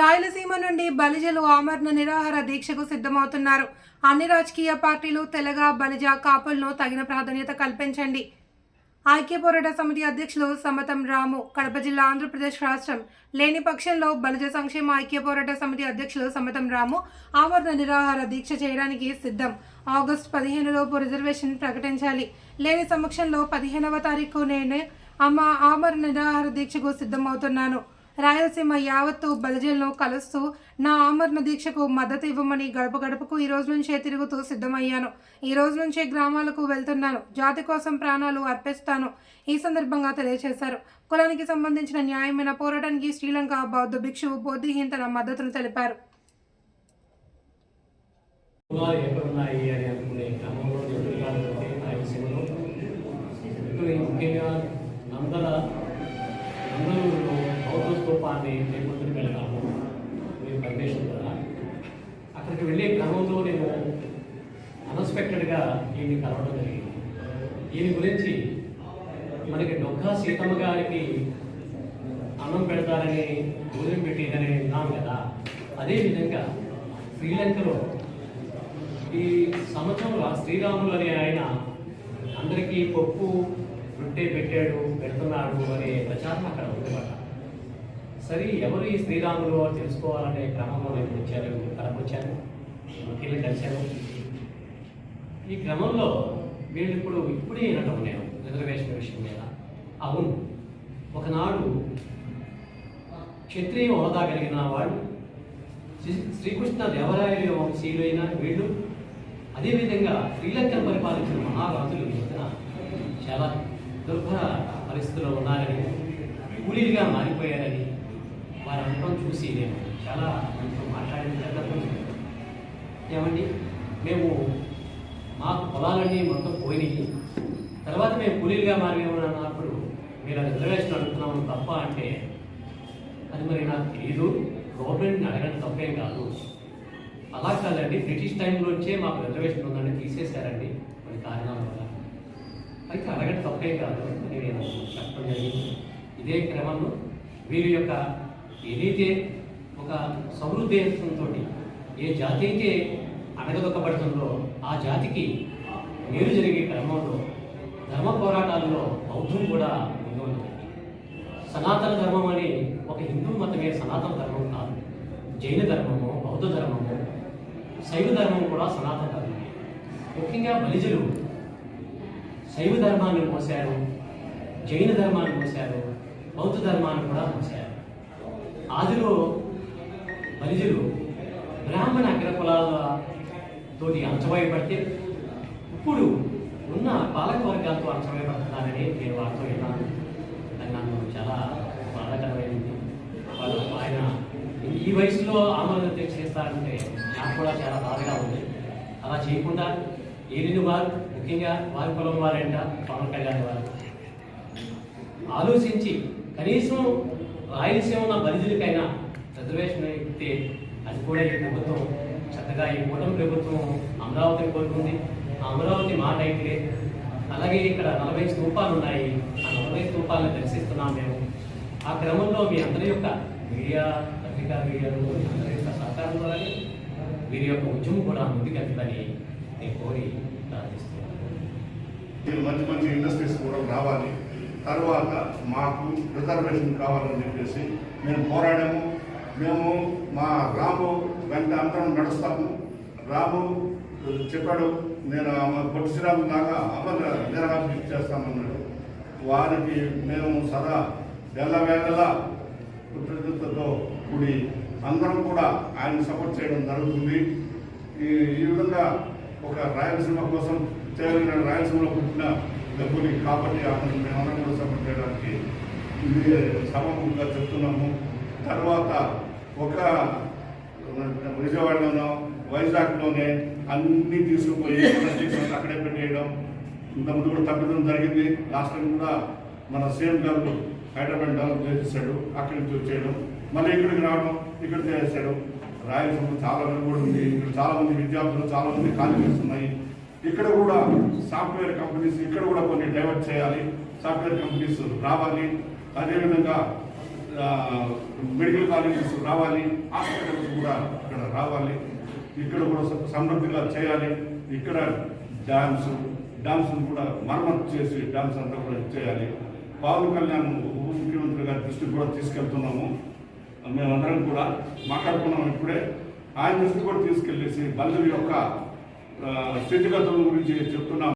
రాయలసీమ నుండి బలిజలు ఆమరణ నిరాహార దీక్షకు సిద్ధమవుతున్నారు. అన్ని రాజకీయ పార్టీలు తెలగ బలిజ కాపులను తగిన ప్రాధాన్యత కల్పించండి. ఐక్య పోరాట సమితి అధ్యక్షులు సమతం రాము కడప జిల్లా ఆంధ్రప్రదేశ్ రాష్ట్రం లేని పక్షంలో బలిజ సంక్షేమ ఐక్య పోరాట సమితి అధ్యక్షులు సమతం రాము ఆమరణ నిరాహార దీక్ష చేయడానికి సిద్ధం. ఆగస్టు పదిహేనులోపు రిజర్వేషన్ ప్రకటించాలి. లేని సమక్షంలో పదిహేనవ తారీఖు నేను అమ్మ ఆమరణ నిరాహార దీక్షకు సిద్ధమవుతున్నాను. రాయలసీమ యావత్తు బలిజలను కలుస్తూ నా ఆమరణ దీక్షకు మద్దతు ఇవ్వమని గడప గడపకు ఈ రోజు నుంచే తిరుగుతూ సిద్ధమయ్యాను. ఈ రోజు నుంచే గ్రామాలకు వెళ్తున్నాను. జాతి కోసం ప్రాణాలు అర్పిస్తాను. ఈ సందర్భంగా తెలియజేశారు. కులానికి సంబంధించిన న్యాయమైన పోరాటానికి శ్రీలంక బౌద్ధ భిక్షువు బోధిహీన్ తన మద్దతును తెలిపారు. అన్ఎక్స్పెక్టెడ్గా ఈయన్ని కలవడం జరిగింది. ఈయన గురించి మనకి డొక్కా సీతమ్మ గారికి అన్నం పెడతారని భోజనం పెట్టిందని విన్నాం కదా. అదేవిధంగా శ్రీలంకలో ఈ సంవత్సరంలో శ్రీరాములు అనే ఆయన అందరికీ పప్పు రొట్టె పెట్టాడు పెడుతున్నాడు అనే ప్రచారం అక్కడ ఉందన్నమాట. సరే ఎవరు ఈ శ్రీరాములు తెలుసుకోవాలనే క్రమంలో నేను వచ్చాను కడప వచ్చాను. ముఖ్యంగా కలిశాను. ఈ క్రమంలో వీళ్ళు ఇప్పుడు ఇప్పుడే వినటం నేను రిజర్వేషన్ విషయం మీద. అవును ఒకనాడు క్షత్రియ హోదా కలిగిన వాడు శ్రీ- శ్రీకృష్ణ దేవరాయల వంశీయులైన వీళ్ళు. అదేవిధంగా శ్రీలంకను పరిపాలించిన మహారాజులు ఈ చాలా దుర్భర పరిస్థితుల్లో ఉన్నారని కూలీలుగా మారిపోయారని వారి అనుభవం చూసి నేను చాలా మనతో మాట్లాడిన ఏమండి? మేము మాకు పొలాలన్నీ మొత్తం పోయినాయి. తర్వాత మేము కూలీలుగా మారినామని అన్నప్పుడు మీరు అది రిజర్వేషన్ అడుగుతున్నాము తప్ప అంటే అది మరి నాకు తెలియదు గవర్నమెంట్ని అడగడం తప్పేం కాదు. అలా కాదండి బ్రిటిష్ టైంలోంచే మాకు రిజర్వేషన్ ఉందని తీసేశారండి కొన్ని కారణాల వల్ల. అయితే అడగడం తప్పేం కాదు అని నేను చెప్పడం జరిగింది. ఇదే క్రమంలో వీరి యొక్క ఏదైతే ఒక సమృద్ధి ఏ జాతి అయితే అణగదొక్కబడుతుందో ఆ జాతికి మేలు జరిగే క్రమంలో ధర్మ పోరాటాల్లో బౌద్ధం కూడా ముందు సనాతన ధర్మం అని ఒక హిందూ మతమే సనాతన ధర్మం కాదు. జైన ధర్మము బౌద్ధ ధర్మము శైవ ధర్మం కూడా సనాతన ధర్మమే. ముఖ్యంగా బలిజలు శైవ ధర్మాన్ని మోసారు జైన ధర్మాన్ని మోసారు బౌద్ధ ధర్మాన్ని కూడా మోసారు ఆదిలో బలిజలు బ్రాహ్మణ అగ్రకులాల తోటి అంచవేయబడితే ఇప్పుడు ఉన్న పాలక వర్గాలతో అంచవేయబడుతున్నారని నేను వారితో విన్నాను అది నాకు చాలా బాధాకరమైంది. వాళ్ళు ఆయన ఈ వయసులో ఆమోదం చేస్తారంటే నాకు కూడా చాలా బాధగా ఉంది. అలా చేయకుండా ఏలిన వారు ముఖ్యంగా వారి కులం వారంట పవన్ కళ్యాణ్ వారు. ఆలోచించి కనీసం రాయలసీమ ఉన్న బలిజులకైనా రిజర్వేషన్ ఇస్తే అది కూడా ఈ ప్రభుత్వం చక్కగా ఈ కూటమి ప్రభుత్వం అమరావతిని కోరుకుంది. ఆ అమరావతి మాట అయితే అలాగే ఇక్కడ నలభై స్థూపాలు ఉన్నాయి. ఆ నలభై స్థూపాలను దర్శిస్తున్నాం మేము. ఆ క్రమంలో మీ అందరి యొక్క మీడియా పత్రికా మీడియాలు అందరి యొక్క సహకారం ద్వారా వీరి యొక్క ఉద్యమం కూడా ముందుకెళ్తుందని నేను కోరి ప్రార్థిస్తున్నాను. మంచి మంచి ఇండస్ట్రీస్ కూడా రావాలి. తర్వాత మాకు రిజర్వేషన్ కావాలని చెప్పేసి మేము పోరాడాము. మేము మా రాము వెంట అందరం నడుస్తాము. రాము చెప్పాడు నేను పొట్టి శ్రీరాము లాగా అమర నిరాహారం చేస్తామన్నాడు వారికి మేము సదా ఎల్లవేళలా కృతజ్ఞతతో కూడి అందరం కూడా ఆయన సపోర్ట్ చేయడం జరుగుతుంది. ఈ ఈ విధంగా ఒక రాయలసీమ కోసం చేయగలిగిన రాయలసీమలో పుట్టిన డబ్బుని కాబట్టి అతను మేమందరం కూడా సపోర్ట్ చేయడానికి ఇది చెప్తున్నాము. తర్వాత ఒక విజయవాడలోనో వైజాగ్లోనే అన్ని తీసుకుపోయి తీసుకుని అక్కడే పెట్టేయడం. ఇంతకుముందు కూడా తగ్గడం జరిగింది. లాస్ట్ టైం కూడా మన సీఎం గారు హైదరాబాద్ డెవలప్ చేసేసాడు. అక్కడి నుంచి వచ్చేయడం. మళ్ళీ ఇక్కడికి రావడం ఇక్కడ చేసేసాడు రాయలసీమ చాలా వెనుకబడి ఉంది. ఇక్కడ చాలామంది విద్యార్థులు చాలామంది కాలేజెస్ ఉన్నాయి. ఇక్కడ కూడా సాఫ్ట్వేర్ కంపెనీస్ ఇక్కడ కూడా కొన్ని డైవర్ట్ చేయాలి. సాఫ్ట్వేర్ కంపెనీస్ రావాలి. అదేవిధంగా మెడికల్ కాలేజెస్ రావాలి హాస్పిటల్స్ కూడా ఇక్కడ రావాలి ఇక్కడ కూడా సమృద్ధిగా చేయాలి ఇక్కడ డ్యామ్స్ డ్యామ్స్ కూడా మరమ్మతు చేసి డ్యామ్స్ అంతా కూడా చేయాలి. పవన్ కళ్యాణ్ ఉప ముఖ్యమంత్రి గారి దృష్టికి కూడా తీసుకెళ్తున్నాము. మేమందరం కూడా మాట్లాడుకున్నాం ఇప్పుడే. ఆయన దృష్టి కూడా తీసుకెళ్ళేసి బల్లి యొక్క స్థితిగతుల గురించి చెప్తున్నాం.